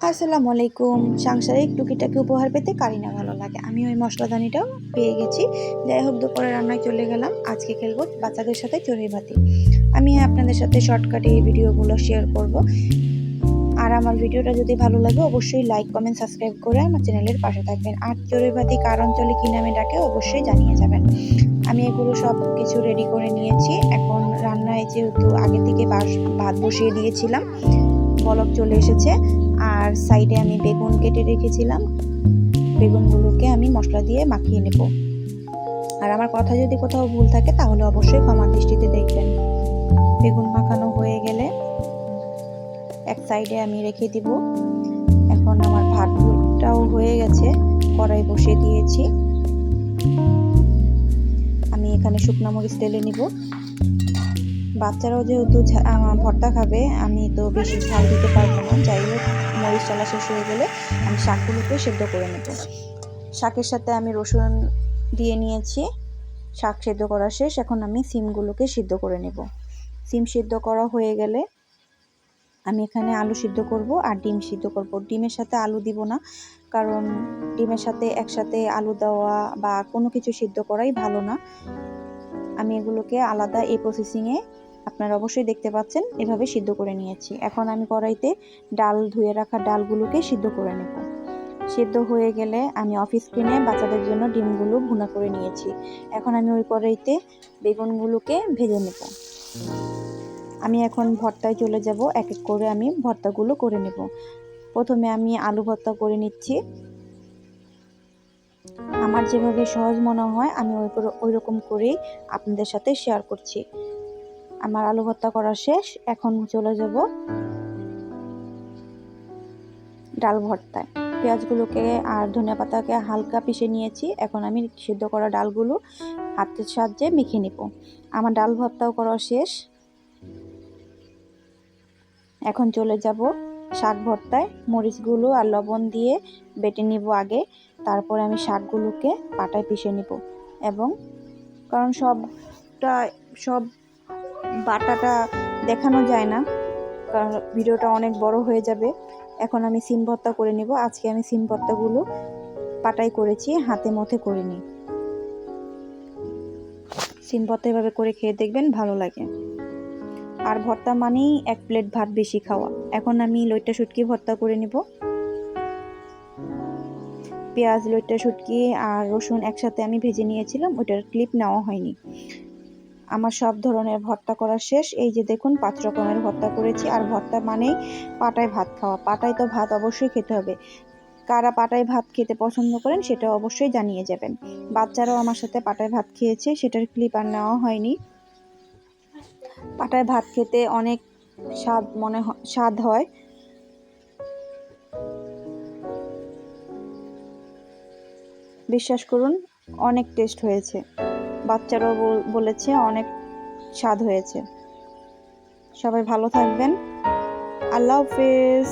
আসসালামু আলাইকুম সাংসারিক টুকিটাকি উপহার পেতে কারি না ভালো লাগে। আমি ওই মশলাদানিটাও পেয়ে গেছি। যাই হোক, দুপুরে রান্নায় চলে গেলাম। আজকে খেলব বাচ্চাদের সাথে চড়ুই ভাতি। আমি আপনাদের সাথে শর্টকাটে এই ভিডিওগুলো শেয়ার করব। আর আমার ভিডিওটা যদি ভালো লাগে, অবশ্যই লাইক কমেন্ট সাবস্ক্রাইব করে আমার চ্যানেলের পাশে থাকবেন। আর চড়ুই ভাতি কার অঞ্চলে কী নামে ডাকে অবশ্যই জানিয়ে যাবেন। আমি এগুলো সব কিছু রেডি করে নিয়েছি। এখন রান্নায় যেহেতু আগে থেকে ভাত বসিয়ে দিয়েছিলাম বলক চলে এসেছে। আর সাইডে আমি বেগুন কেটে রেখেছিলাম। বেগুনগুলোকে আমি মশলা দিয়ে মাখিয়ে নেব। আর আমার কথা যদি কোথাও ভুল থাকে, তাহলে অবশ্যই ক্ষমার দৃষ্টিতে দেখবেন। বেগুন মাখানো হয়ে গেলে এক সাইডে আমি রেখে দিব। এখন আমার ভাতটাও হয়ে গেছে। কড়াই বসিয়ে দিয়েছি। আমি এখানে শুকনো মরিচ তেলে নিব। বাচ্চারাও যেহেতু ভর্তা খাবে, আমি তো বেশি ঝাল দিতে পারব না। যাই হোক, মরিচ চলা শেষ হয়ে গেলে আমি শাকগুলোকে সেদ্ধ করে নেব। শাকের সাথে আমি রসুন দিয়ে নিয়েছি। শাক সেদ্ধ করা শেষ। এখন আমি সিমগুলোকে সিদ্ধ করে নেব। সিম সিদ্ধ করা হয়ে গেলে আমি এখানে আলু সিদ্ধ করব আর ডিম সিদ্ধ করব। ডিমের সাথে আলু দিব না, কারণ ডিমের সাথে একসাথে আলু দেওয়া বা কোনো কিছু সিদ্ধ করাই ভালো না। আমি এগুলোকে আলাদা এই প্রসেসিংয়ে আপনারা অবশ্যই দেখতে পাচ্ছেন, এভাবে সিদ্ধ করে নিয়েছি। এখন আমি কড়াইতে ডাল ধুয়ে রাখা ডালগুলোকে সিদ্ধ করে নেব। সিদ্ধ হয়ে গেলে আমি অফিস স্ক্রিনে বাচ্চাদের জন্য ডিমগুলো ভুনা করে নিয়েছি। এখন আমি ওই কড়াইতে বেগুনগুলোকে ভেজে নেব। আমি এখন ভর্তায় চলে যাব, এক এক করে আমি ভর্তাগুলো করে নেব। প্রথমে আমি আলু ভর্তা করে নিচ্ছি। আমার যেভাবে সহজ মনে হয়, আমি ওই ওই রকম করেই আপনাদের সাথে শেয়ার করছি। আমার আলু ভর্তা করা শেষ, এখন চলে যাব ডাল ভর্তায়। পেঁয়াজগুলোকে আর ধনিয়া পাতাকে হালকা পিষে নিয়েছি, এখন আমি সিদ্ধ করা ডালগুলো হাতের সাহায্যে মেখে নিব। আমার ডাল ভর্তাও করা শেষ। এখন চলে যাব শাক ভর্তায়। মরিচগুলো আর লবণ দিয়ে বেটে নিব আগে, তারপর আমি শাকগুলোকে পাটায় পিষে নিব। এবং কারণ সবটা, সব বাটাটা দেখানো যায় না, কারণ ভিডিওটা অনেক বড় হয়ে যাবে। এখন আমি সিম ভর্তা করে নিব। আজকে আমি সিম ভর্তাগুলো পাটাই করেছি, হাতে মথে করে নিই। সিম ভর্তা এভাবে করে খেয়ে দেখবেন ভালো লাগে। আর ভর্তা মানেই এক প্লেট ভাত বেশি খাওয়া। এখন আমি লইটা শুটকি ভর্তা করে নিব। পেঁয়াজ লইটা শুটকি আর রসুন একসাথে আমি ভেজে নিয়েছিলাম, ওইটার ক্লিপ নেওয়া হয়নি। আমার সব ধরনের ভর্তা করা শেষ। এই যে দেখুন, পাঁচ রকমের ভর্তা করেছি। আর ভর্তা মানেই পাটায় ভাত খাওয়া। পাটায় তো ভাত অবশ্যই খেতে হবে। কারা পাটায় ভাত খেতে পছন্দ করেন, সেটা অবশ্যই জানিয়ে যাবেন। বাচ্চারাও আমার সাথে পাটায় ভাত খেয়েছে, সেটার ক্লিপ আর নেওয়া হয়নি। পাটায় ভাত খেতে অনেক স্বাদ মনে স্বাদ হয়। বিশ্বাস করুন, অনেক টেস্ট হয়েছে। বাচ্চারাও বলেছে অনেক স্বাদ হয়েছে। সবাই ভালো থাকবেন। আল্লাহ হাফেজ।